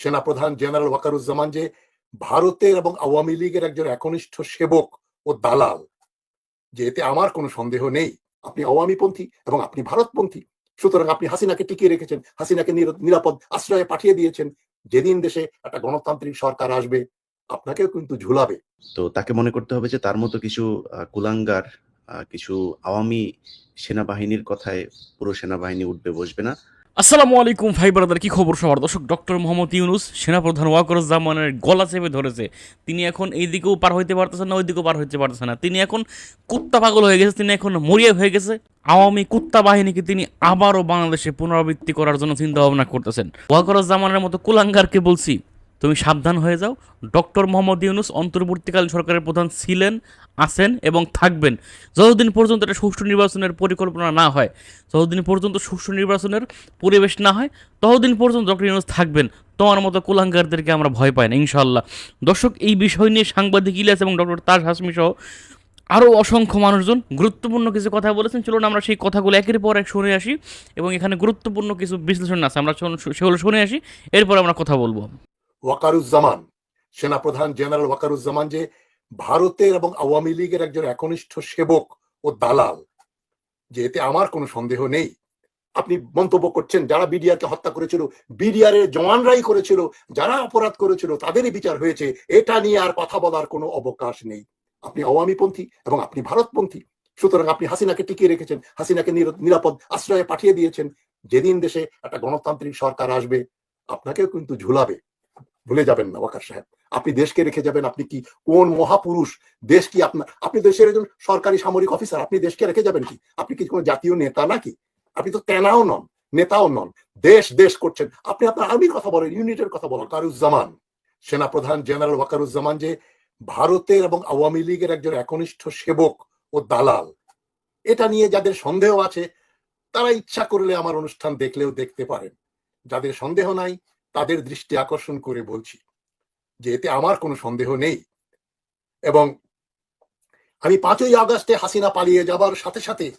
সেনাপ্রধান জেনারেল ওয়াকারুজ্জামান যে ভারতের এবং আওয়ামী লীগের একজন একনিষ্ঠ সেবক ও দালাল, যে এতে আমার কোনো সন্দেহ নেই। আপনি আওয়ামীপন্থী এবং আপনি ভারতপন্থী, সুতরাং আপনি হাসিনাকে টিকিয়ে রেখেছেন, হাসিনাকে নিরাপদ আশ্রয়ে পাঠিয়ে দিয়েছেন। যেদিন দেশে একটা গণতান্ত্রিক সরকার আসবে, আপনাকেও কিন্তু ঝুলাবে। তো তাকে মনে করতে হবে যে তার মতো কিছু কুলাঙ্গার কিছু আওয়ামী সেনাবাহিনীর কথায় পুরো সেনাবাহিনী উঠবে, বসবে না। আসসালামু আলাইকুম ভাই ব্রাদার, কি খবর সবার? দর্শক, ডক্টর মোহাম্মদ ইউনুস, সেনাপ্রধান ওয়াকরুজ্জামানের গলা চেপে ধরেছে। তিনি এখন এই দিকেও পার হইতে পারতেছেন না, ওই দিকেও পার হইতে পারতেছে না। তিনি এখন কুত্তা পাগল হয়ে গেছে, তিনি এখন মরিয়া হয়ে গেছে। আওয়ামী কুত্তা বাহিনীকে তিনি আবারও বাংলাদেশে পুনরাবৃত্তি করার জন্য চিন্তা ভাবনা করতেছেন ওয়াকরুজ্জামানের মতো কুলাঙ্গারকে বলছি তুমি সাবধান হয়ে যাও। ডক্টর মোহাম্মদ ইউনুস অন্তর্বর্তীকালীন সরকারের প্রধান ছিলেন, আছেন এবং থাকবেন। যতদিন পর্যন্ত এটা সুষ্ঠু নির্বাচনের পরিকল্পনা না হয়, যতদিন পর্যন্ত সুষ্ঠু নির্বাচনের পরিবেশ না হয়, ততদিন পর্যন্ত ডক্টর ইউনুস থাকবেন। তোমার মতো কুলাঙ্গারদেরকে আমরা ভয় পাই না ইনশাল্লাহ দর্শক, এই বিষয় নিয়ে সাংবাদিক ইলিয়াস এবং ডক্টর তাজ হাসমি সহ আরও অসংখ্য মানুষজন গুরুত্বপূর্ণ কিছু কথা বলেছেন। চলুন আমরা সেই কথাগুলো একের পর এক শুনে আসি এবং এখানে গুরুত্বপূর্ণ কিছু বিশ্লেষণ আছে। আমরা সেগুলো শুনে আসি, এরপর আমরা কথা বলব। ওয়াকারুজ্জামান, সেনাপ্রধান জেনারেল ওয়াকারুজ্জামান যে ভারতের এবং আওয়ামী লীগের একজন একনিষ্ঠ সেবক ও দালাল, যে এতে আমার কোনো সন্দেহ নেই। আপনি মন্তব্য করছেন, যারা বিডিআরকে হত্যা করেছিল বিডিআর এর জওয়ানরাই করেছিল, যারা অপরাধ করেছিল, তাদেরই বিচার হয়েছে, এটা নিয়ে আর কথা বলার কোনো অবকাশ নেই। আপনি আওয়ামীপন্থী এবং আপনি ভারতপন্থী, সুতরাং আপনি হাসিনাকে টিকিয়ে রেখেছেন, হাসিনাকে নিরাপদ আশ্রয়ে পাঠিয়ে দিয়েছেন। যেদিন দেশে একটা গণতান্ত্রিক সরকার আসবে, আপনাকেও কিন্তু ঝুলাবে। ভুলে যাবেন না, ওয়াকার সাহেব। আপনি দেশকে রেখে যাবেন, আপনি কি কোন মহাপুরুষ? দেশ কি আপনার আপনি দেশের একজন সরকারি সামরিক অফিসার, আপনি দেশকে রেখে যাবেন কি? আপনি কি কোনো জাতীয় নেতা নাকি? আপনি তো তেনাও নন, নেতাও নন। দেশ দেশ করছেন। আপনি আপনার আর্মির কথা বলেন, ইউনিটের কথা বলেন। ওয়াকারুজ্জামান, সেনাপ্রধান জেনারেল ওয়াকারুজ্জামান যে ভারতের এবং আওয়ামী লীগের একজন একনিষ্ঠ সেবক ও দালাল, এটা নিয়ে যাদের সন্দেহ আছে, তারা ইচ্ছা করলে আমার অনুষ্ঠান দেখলেও দেখতে পারেন। যাদের সন্দেহ নাই তাদের দৃষ্টি আকর্ষণ করে বলছি যে এতে আমার কোনো সন্দেহ নেই। এবং আমি পাঁচই আগস্টে হাসিনা পালিয়ে যাবার সাথে সাথে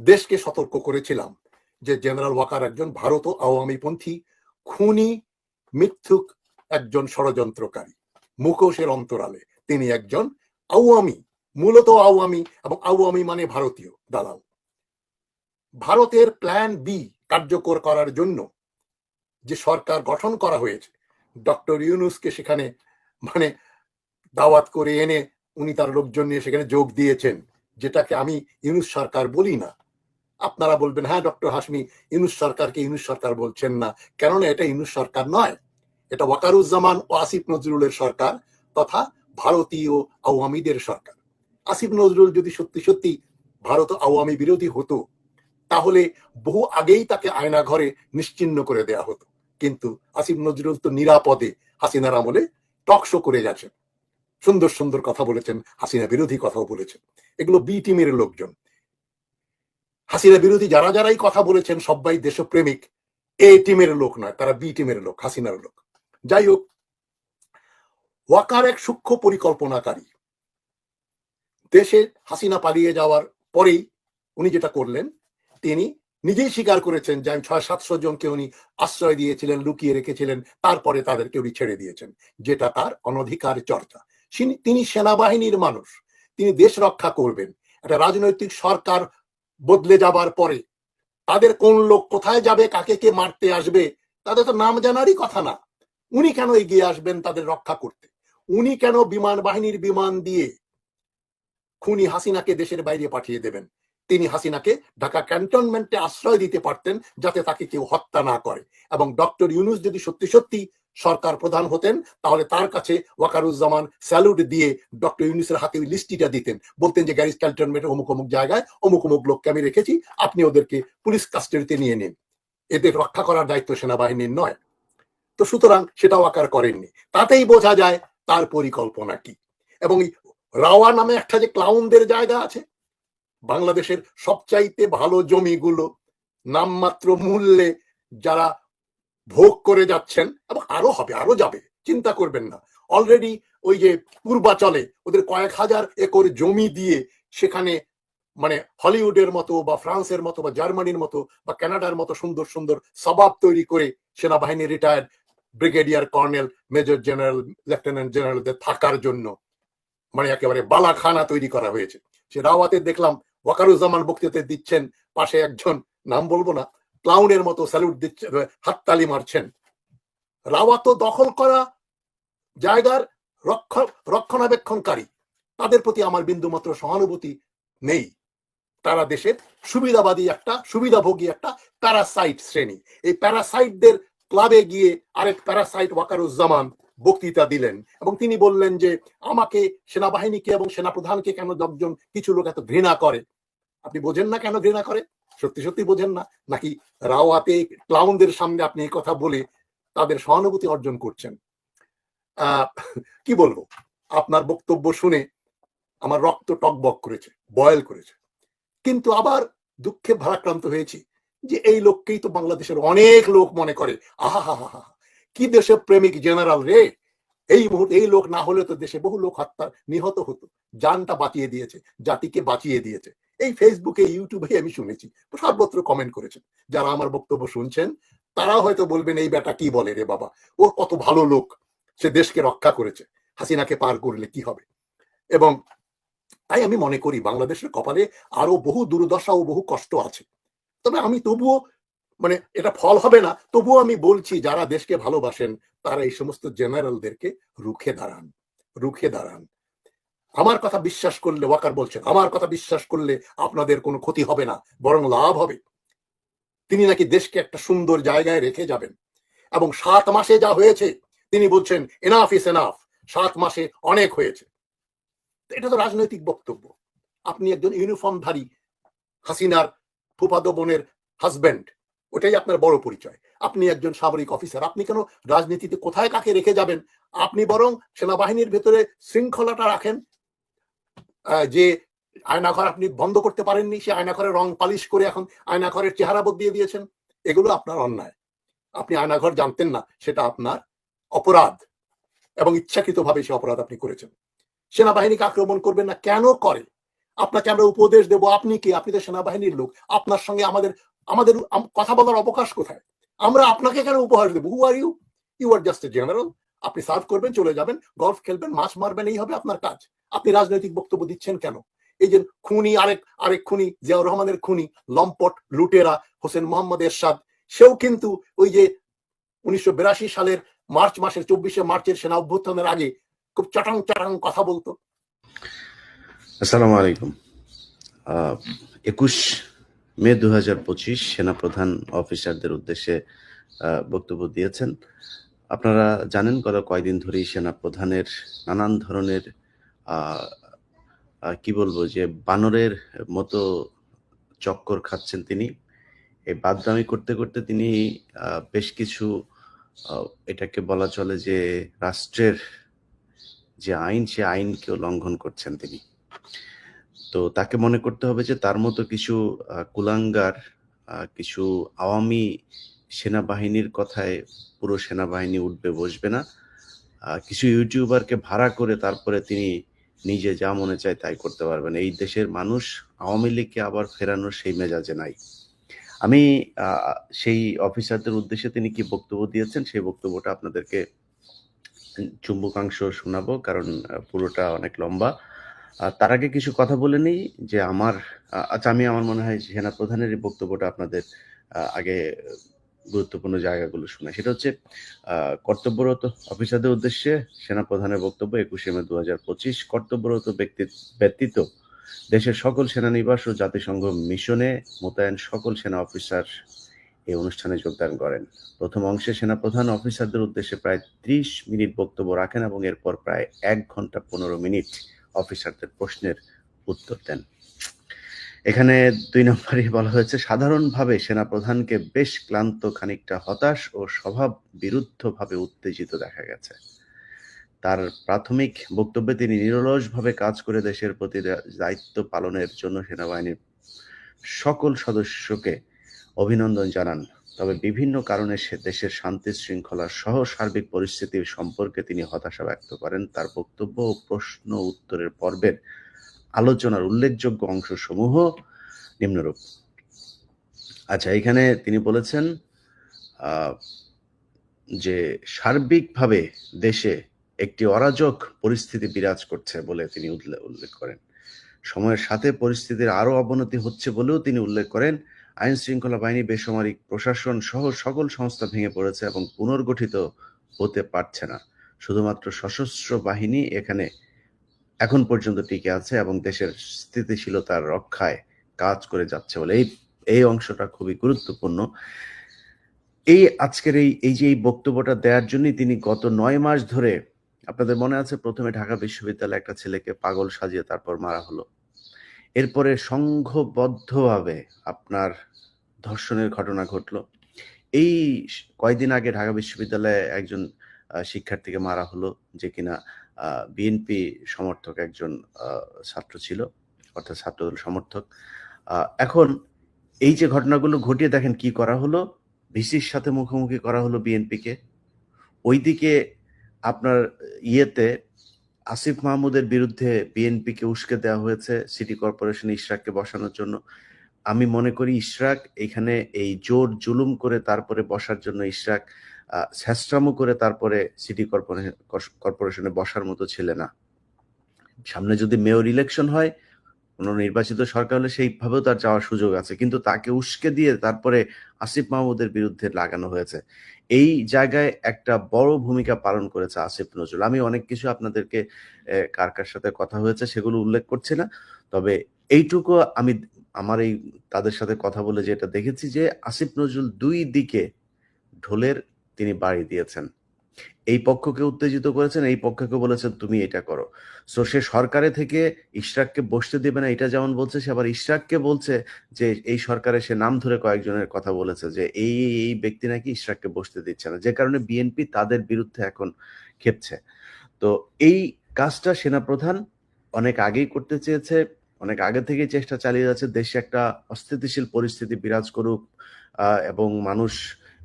দেশকে সতর্ক করেছিলাম যে জেনারেল ওয়াকার একজন ভারত আওয়ামীপন্থী খুনি মিথ্যুক একজন ষড়যন্ত্রকারী, মুখোশের অন্তরালে। তিনি একজন আওয়ামী, মূলত আওয়ামী এবং আওয়ামী মানে ভারতীয়, দালাল। ভারতের প্ল্যান বি কার্যকর করার জন্য যে সরকার গঠন করা হয়েছে। ডক্টর ইউনুসকে সেখানে মানে দাওয়াত করে এনে উনি তার লোকজন নিয়ে সেখানে যোগ দিয়েছেন, যেটাকে আমি ইউনুস সরকার বলি না। আপনারা বলবেন হ্যাঁ ডক্টর হাসমি ইউনুস সরকারকে ইউনুস সরকার বলছেন না। কেননা এটা ইউনুস সরকার নয়। এটা ওয়াকারুজ্জামান ও আসিফ নজরুলের সরকার তথা ভারতীয় আওয়ামীদের সরকার। আসিফ নজরুল যদি সত্যি সত্যি ভারত আওয়ামী বিরোধী হতো, তাহলে বহু আগেই তাকে আয়না ঘরে নিশ্চিন্ন করে দেয়া হতো। কিন্তু আসিফ নজরুল তো নিরাপদে হাসিনার আমলে টক শো করে গেছেন। সুন্দর সুন্দর কথা বলেছেন, হাসিনা বিরোধী কথাও বলেছেন। এগুলো বি টিমের লোকজন। হাসিনা বিরোধী যারা যারাই কথা বলেছেন, সবাই দেশপ্রেমিক। এ টিমের লোক নয়, তারা বি টিমের লোক, হাসিনার লোক। যাই হোক, ওয়াকার এক সূক্ষ্ম পরিকল্পনাকারী। দেশে হাসিনা পালিয়ে যাওয়ার পরেই উনি যেটা করলেন, তিনি নিজেই স্বীকার করেছেন যে আমি ছয়, সাতশো জনকে উনি আশ্রয় দিয়েছিলেন, লুকিয়ে রেখেছিলেন, তারপরে তাদেরকে উনি ছেড়ে দিয়েছেন, যেটা তার অনধিকার চর্চা। তিনি সেনাবাহিনীর মানুষ, তিনি দেশ রক্ষা করবেন, একটা রাজনৈতিক সরকার বদলে যাবার পরে, তাদের কোন লোক কোথায় যাবে, কাকে কে মারতে আসবে, তাদের তো নাম জানারই কথা না। উনি কেন এগিয়ে আসবেন তাদের রক্ষা করতে? উনি কেন বিমান বাহিনীর বিমান দিয়ে খুনি হাসিনাকে দেশের বাইরে পাঠিয়ে দেবেন? তিনি হাসিনাকে ঢাকা ক্যান্টনমেন্টে আশ্রয় দিতে পারতেন যাতে তাকে কেউ হত্যা না করে। এবং ডক্টর ইউনুস যদি সত্যি সত্যি সরকার প্রধান হতেন, তাহলে তার কাছে ওয়াকারুজ্জামান স্যালুট দিয়ে ডক্টর ইউনুসের হাতে ওই লিস্টিটা দিতেন। বলতেন যে, গ্যারিস ক্যান্টনমেন্টে অমুক অমুক জায়গায় অমুক অমুক লোককে আমি রেখেছি, আপনি ওদেরকে পুলিশ কাস্টাডিতে নিয়ে নিন। এদের রক্ষা করার দায়িত্ব সেনাবাহিনীর নয়। তো সুতরাং সেটাও আকার করেননি। তাতেই বোঝা যায় তার পরিকল্পনা কি। এবং রাওয়া নামে একটা যে ক্লাউনদের জায়গা আছে বাংলাদেশের সবচাইতে ভালো জমিগুলো নামমাত্র মূল্যে যারা ভোগ করে যাচ্ছেন এবং আরও হবে, আরও যাবে, চিন্তা করবেন না। অলরেডি ওই যে পূর্বাচলে ওদের কয়েক হাজার একর জমি দিয়ে সেখানে মানে হলিউডের মতো বা ফ্রান্সের মতো বা জার্মানির মতো বা কানাডার মতো সুন্দর সুন্দর সবাব তৈরি করে সেনাবাহিনী retired brigadier colonel major general lieutenant জেনারেলদের থাকার জন্য মানে একেবারে বালাখানা তৈরি করা হয়েছে। সে রাওয়াতে দেখলাম ওয়াকারুজ্জামান বক্তৃতা দিচ্ছেন পাশে একজন, নাম বলব না ক্লাউনের মতো স্যালুট দিচ্ছে, হাততালি মারছেন। রাওয়াত দখল করা জায়গার রক্ষ- রক্ষণাবেক্ষণকারী। তাদের প্রতি আমার বিন্দুমাত্র সহানুভূতি নেই। তারা দেশের সুবিধাবাদী একটা, সুবিধাভোগী একটা প্যারাসাইট শ্রেণি। এই প্যারাসাইটদের ক্লাবে গিয়ে আরেক প্যারাসাইট ওয়াকারুজ্জামান বক্তৃতা দিলেন এবং তিনি বললেন যে, আমাকে সেনাবাহিনীকে এবং সেনাপ্রধানকে কেন দশজন কিছু লোক এত ঘৃণা করে? আপনি বোঝেন না কেন ঘৃণা করে? সত্যি সত্যি বোঝেন না? নাকি রাওয়াতে ক্লাউনদের সামনে আপনি এই কথা বলে তাদের সহানুভূতি অর্জন করছেন? কি বলব? আপনার বক্তব্য শুনে আমার রক্ত টকবক করেছে, বয়েল করেছে। কিন্তু আবার দুঃখে ভারাক্রান্ত হয়েছি যে এই লোককেই তো বাংলাদেশের অনেক লোক মনে করে। আহা কি দেশে প্রেমিক জেনারেল রে? এই মুহূর্তে এই লোক না হলে তো দেশে বহু লোক হত্যা নিহত হতো। জানটা বাঁচিয়ে দিয়েছে, জাতিকে বাঁচিয়ে দিয়েছে। এই ফেসবুকে ইউটিউবে আমি শুনেছি। সর্বত্র কমেন্ট করেছেন। যারা আমার বক্তব্য শুনছেন, তারাও হয়তো বলবেন, এই বেটা কি বলে রে বাবা? ও কত ভালো লোক। সে দেশকে রক্ষা করেছে। হাসিনাকে পার করলে কি হবে? এবং তাই আমি মনে করি, বাংলাদেশের কপালে আরও বহু দুর্দশা ও বহু কষ্ট আছে। তবে আমি তবুও মানে এটা ফল হবে না, তবুও আমি বলছি, যারা দেশকে ভালোবাসেন, তারা এই সমস্ত জেনারেলদেরকে রুখে দাঁড়ান। রুখে দাঁড়ান। আমার কথা বিশ্বাস করলে ওয়াকার বলছেন, আমার কথা বিশ্বাস করলে আপনাদের কোনো ক্ষতি হবে না, বরং লাভ হবে। তিনি নাকি দেশকে একটা সুন্দর জায়গায় রেখে যাবেন। এবং সাত মাসে যা হয়েছে, তিনি বলছেন এনাফ ইস এনাফ সাত মাসে অনেক হয়েছে। এটা তো রাজনৈতিক বক্তব্য। আপনি একজন ইউনিফর্মধারী, হাসিনার ফুফাদো বোনের হাজবেন্ড ওটাই আপনার বড় পরিচয়। আপনি একজন সামরিক অফিসার আপনি কেন রাজনীতিতে কোথায় কাকে রেখে যাবেন? আপনি বরং সেনাবাহিনীর ভেতরে শৃঙ্খলাটা রাখেন যে আয়নাঘর আপনি বন্ধ করতে পারেননি, সে আয়নাঘরে রং পালিশ করে এখন আয়নাঘরের চেহারা বদলিয়ে দিয়েছেন, এগুলো আপনার অন্যায়। আপনি আয়নাঘর জানতেন না, সেটা আপনার অপরাধ এবং ইচ্ছাকৃতভাবে সে অপরাধ আপনি করেছেন। সেনাবাহিনীকে আক্রমণ করবেন না, কেন করে? আপনাকে আমরা উপদেশ দেব, আপনি কি? আপনি তো সেনাবাহিনীর লোক। আপনার সঙ্গে আমাদের আমাদের কথা বলার অবকাশ কোথায়? আমরা আপনাকে কেন উপহার দেবো? Who are you you are just a general আপনি সার্ভ করবেন, চলে যাবেন গলফ খেলবেন, মাছ মারবেন, এই হবে আপনার কাজ। আপনি রাজনৈতিক বক্তব্য দিচ্ছেন কেন? এই যে খুনি আরেক আরেক খুনি, জিয়াউর রহমানের খুনি, লম্পট লুটেরা, হোসেন মোহাম্মদ এরশাদ, সেও কিন্তু ওই যে উনিশশো বিরাশি সালের মার্চ মাসের, চব্বিশে মার্চের সেনা অভ্যুত্থানের আগে খুব চটাং চটাং কথা বলতো। আসসালামু আলাইকুম একুশ মে দু হাজার পঁচিশ সেনাপ্রধান অফিসারদের উদ্দেশ্যে বক্তব্য দিয়েছেন। আপনারা জানেন গত কয়দিন ধরেই সেনাপ্রধানের নানান ধরনের কি বলব যে বানরের মতো চক্কর খাচ্ছেন তিনি। এই বাদদামি করতে করতে তিনি বেশ কিছু এটাকে বলা চলে যে রাষ্ট্রের যে আইন, সে আইনকেও লঙ্ঘন করছেন তিনি। তো তাকে মনে করতে হবে যে তার মতো কিছু কুলাঙ্গার কিছু আওয়ামী সেনাবাহিনীর কথায় পুরো সেনাবাহিনী উঠবে, বসবে না। কিছু ইউটিউবারকে ভাড়া করে তারপরে তিনি নিজে যা মনে চায় তাই করতে পারবেন। এই দেশের মানুষ আওয়ামী লীগকে আবার ফেরানোর সেই মেজাজে নাই। আমি সেই অফিসারদের উদ্দেশ্যে তিনি কি বক্তব্য দিয়েছেন সেই বক্তব্যটা আপনাদেরকে চুম্বকাংশ শোনাবো, কারণ পুরোটা অনেক লম্বা। তার আগে কিছু কথা বলে নিই যে আমার আচ্ছা আমি, আমার মনে হয় সেনা প্রধানের এই বক্তব্যটা আপনাদের আগে গুরুত্বপূর্ণ জায়গাগুলো শোনায়। সেটা হচ্ছে কর্তব্যরত অফিসারদের উদ্দেশ্যে সেনাপ্রধানের বক্তব্য একুশে মে দু হাজার পঁচিশ, কর্তব্যরত ব্যক্তি ব্যতীত দেশের সকল সেনানিবাস ও জাতিসংঘ মিশনে মোতায়েন সকল সেনা অফিসার এই অনুষ্ঠানে যোগদান করেন। প্রথম অংশে সেনাপ্রধান অফিসারদের উদ্দেশ্যে প্রায় ত্রিশ মিনিট বক্তব্য রাখেন এবং এরপর প্রায় এক ঘণ্টা পনেরো মিনিট অফিসারদের প্রশ্নের উত্তর দেন। এখানে দুই নম্বরে বলা হয়েছে, সাধারণভাবে সেনাপ্রধানকে বেশ ক্লান্ত, খানিকটা হতাশ ও স্বভাব বিরুদ্ধভাবে উত্তেজিত দেখা গেছে। তার প্রাথমিক বক্তব্যে তিনি নিরলসভাবে কাজ করে দেশের প্রতি দায়িত্ব পালনের জন্য সেনাবাহিনীর সকল সদস্যকে অভিনন্দন জানান। তবে বিভিন্ন কারণে সে দেশের শান্তি শৃঙ্খলা সহ সার্বিক পরিস্থিতির সম্পর্কে তিনি হতাশা ব্যক্ত করেন। তার বক্তব্য ও প্রশ্ন উত্তরের পর্বের আলোচনার উল্লেখযোগ্য অংশসমূহ নিম্নরূপ। আচ্ছা এখানে তিনি বলেছেন যে সার্বিকভাবে দেশে একটি অরাজক পরিস্থিতি বিরাজ করছে বলে তিনি উল্লেখ করেন। সময়ের সাথে পরিস্থিতির আরও অবনতি হচ্ছে বলেও তিনি উল্লেখ করেন। আইন শৃঙ্খলা বাহিনী, বেসামরিক প্রশাসন সহ সকল সংস্থা ভেঙে পড়েছে এবং পুনর্গঠিত হতে পারছে না। শুধুমাত্র সশস্ত্র বাহিনী এখানে এখন পর্যন্ত টিকে আছে এবং দেশের স্থিতিশীলতার রক্ষায় কাজ করে যাচ্ছে বলে এই এই অংশটা খুবই গুরুত্বপূর্ণ। এই আজকের এই এই যে এই বক্তব্যটা দেওয়ার জন্যই তিনি গত নয় মাস ধরে, আপনাদের মনে আছে, প্রথমে ঢাকা বিশ্ববিদ্যালয়ে একটা ছেলেকে পাগল সাজিয়ে তারপর মারা হলো। এরপরে সংঘবদ্ধভাবে আপনার ধর্ষণের ঘটনা ঘটলো। এই কয়দিন আগে ঢাকা বিশ্ববিদ্যালয়ে একজন শিক্ষার্থীকে মারা হলো যে কিনা বিএনপি সমর্থক একজন ছাত্র ছিল, অর্থাৎ ছাত্রদল সমর্থক। এখন এই যে ঘটনাগুলো ঘটিয়ে দেখেন কি করা হলো, ভিসির সাথে মুখোমুখি করা হলো বিএনপিকে। ওইদিকে আপনার ইয়েতে আসিফ মাহমুদের বিরুদ্ধে বিএনপিকে উস্কে দেওয়া হয়েছে সিটি কর্পোরেশন ইশরাককে বসানোর জন্য। আমি মনে করি ইশরাক এখানে এই জোর জুলুম করে তারপরে বসার জন্য ইশরাক শ্যাস্ট্রামো করে তারপরে সিটি কর্পোরেশন কর্পোরেশনে বসার মতো ছেলে না। সামনে যদি মেয়র ইলেকশন হয়, কোনো নির্বাচিত সরকার হলে সেইভাবেও তার যাওয়ার সুযোগ আছে। কিন্তু তাকে উস্কে দিয়ে তারপরে আসিফ মাহমুদের বিরুদ্ধে লাগানো হয়েছে। এই জায়গায় একটা বড় ভূমিকা পালন করেছে আসিফ নজরুল। আমি অনেক কিছু আপনাদেরকে কার কার সাথে কথা হয়েছে সেগুলো উল্লেখ করছি না। তবে এইটুকু আমি আমার এই তাদের সাথে কথা বলে যেটা দেখেছি যে, আসিফ নজরুল দুই দিকে ঢোলের তিনি বাড়ি দিয়েছেন। এই পক্ষকে উত্তেজিত করেছেন, এই পক্ষকে বলেছেন, তুমি এটা করো। সো সে সরকারে থেকে ইশরাককে বসতে দেবে না, এটা যেমন বলছে, সে আবার ইশরাককে বলছে যে, এই সরকারে সে নাম ধরে কয়েকজনের কথা বলেছে যে, এই এই ব্যক্তি নাকি ইশরাককে বসতে দিচ্ছে না। যে কারণে বিএনপি তাদের বিরুদ্ধে এখন খেপছে। তো, এই কাজটা সেনাপ্রধান অনেক আগেই করতে চেয়েছে, অনেক আগে থেকেই চেষ্টা চালিয়ে যাচ্ছে। দেশে একটা অস্থিতিশীল পরিস্থিতি বিরাজ করুক এবং মানুষ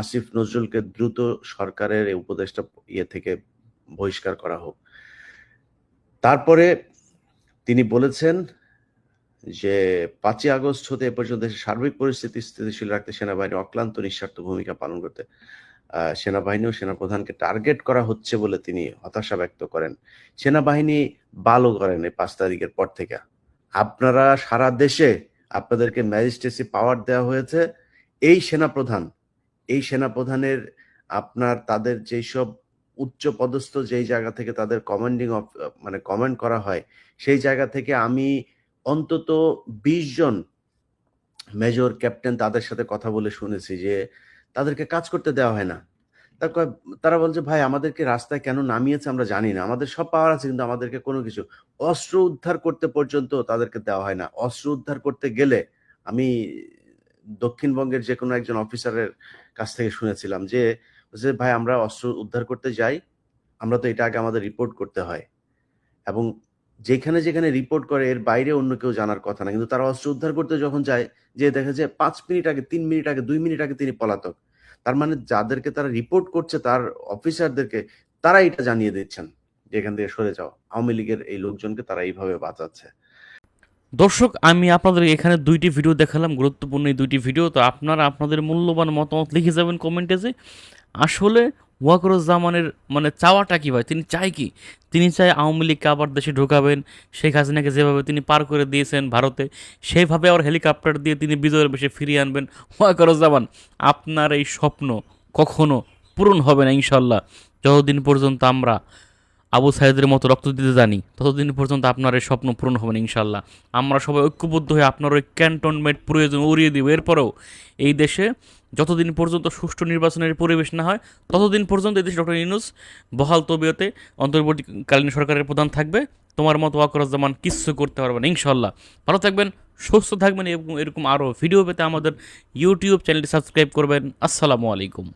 আসিফ নজরুলকে দ্রুত সরকারের উপদেষ্টা ইয়ে থেকে বহিষ্কার করা হোক। তারপরে তিনি বলেছেন যে, পাঁচই আগস্ট হতে এ পর্যন্ত সার্বিক পরিস্থিতি স্থিতিশীল রাখতে সেনাবাহিনী অক্লান্ত নিঃস্বার্থ ভূমিকা পালন করতে সেনাবাহিনী ও সেনাপ্রধানকে টার্গেট করা হচ্ছে বলে তিনি হতাশা ব্যক্ত করেন। সেনাবাহিনী ভালো করেন এই পাঁচ তারিখের পর থেকে। আপনারা সারা দেশে আপনাদেরকে ম্যাজিস্ট্রেসি পাওয়ার দেওয়া হয়েছে। এই সেনাপ্রধান এই সেনাপ্রধানের, আপনার তাদের যেই সব উচ্চ পদস্থ যেই জায়গা থেকে তাদের কমান্ডিং মানে কমেন্ট করা হয়, সেই জায়গা থেকে আমি অন্তত বিশ জন মেজর ক্যাপ্টেন তাদের সাথে কথা বলে শুনেছি যে, তাদেরকে কাজ করতে দেওয়া হয় না। তারা বলছে, ভাই, আমাদেরকে রাস্তায় কেন নামিয়েছে আমরা জানি না। আমাদের সব পাওয়ার আছে, কিন্তু আমাদেরকে কোনো কিছু, অস্ত্র উদ্ধার করতে পর্যন্ত তাদেরকে দেওয়া হয় না। অস্ত্র উদ্ধার করতে গেলে আমি দক্ষিণবঙ্গের যে কোনো একজন অফিসারের কাছ থেকে শুনেছিলাম যে ভাই, আমরা অস্ত্র উদ্ধার করতে যাই, আমরা তো এটা আগে আমাদের রিপোর্ট করতে হয়। এবং যেখানে যেখানে রিপোর্ট করে, এর বাইরে অন্য কেউ জানার কথা না। কিন্তু তারা অস্ত্র উদ্ধার করতে যখন যায়, যে দেখা যায় পাঁচ মিনিট আগে, তিন মিনিট আগে, দুই মিনিট আগে তিনি পলাতক। তার মানে যাদেরকে তারা রিপোর্ট করছে, তার অফিসারদেরকে তারা এটা জানিয়ে দিচ্ছেন যে, এখান থেকে সরে যাও। আওয়ামী লীগের এই লোকজনকে তারা এইভাবে বাঁচাচ্ছে। দর্শক, আমি আপনাদের এখানে দুইটি ভিডিও দেখালাম, গুরুত্বপূর্ণ এই দুইটি ভিডিও তো আপনারা আপনাদের মূল্যবান মতামত লিখে যাবেন কমেন্টে যে, আসলে ওয়াকরুজ্জামানের মানে চাওয়াটা কি ভাই? তিনি চায় কি? তিনি চায় আওয়ামী লীগকে আবার দেশে ঢোকাবেন। শেখ হাসিনাকে যেভাবে তিনি পার করে দিয়েছেন ভারতে সেইভাবে আবার হেলিকপ্টার দিয়ে তিনি বিজয়ের বেশে ফিরিয়ে আনবেন। ওয়াকরুজ্জামান, আপনার এই স্বপ্ন কখনো পূরণ হবে না ইনশাল্লাহ যতদিন পর্যন্ত আমরা আবু সাইদের মতো রক্ত দিতে জানি, ততদিন পর্যন্ত আপনার এই স্বপ্ন পূরণ হবে না ইনশাল্লাহ আমরা সবাই ঐক্যবদ্ধ হয়ে আপনার ওই ক্যান্টনমেন্ট প্রয়োজন উড়িয়ে দিব। এরপরেও এই দেশে যতদিন পর্যন্ত সুষ্ঠু নির্বাচনের পরিবেশ না হয়, ততদিন পর্যন্ত এই দেশে ডক্টর ইউনুস বহাল তবিয়তে অন্তর্বর্তীকালীন সরকারের প্রধান থাকবে। তোমার মতো ওয়াকরুজ্জামান কিচ্ছু করতে পারবে না ইনশাল্লাহ ভালো থাকবেন, সুস্থ থাকবেন এবং এরকম আরও ভিডিও পেতে আমাদের ইউটিউব চ্যানেলটি সাবস্ক্রাইব করবেন। আসসালামু আলাইকুম।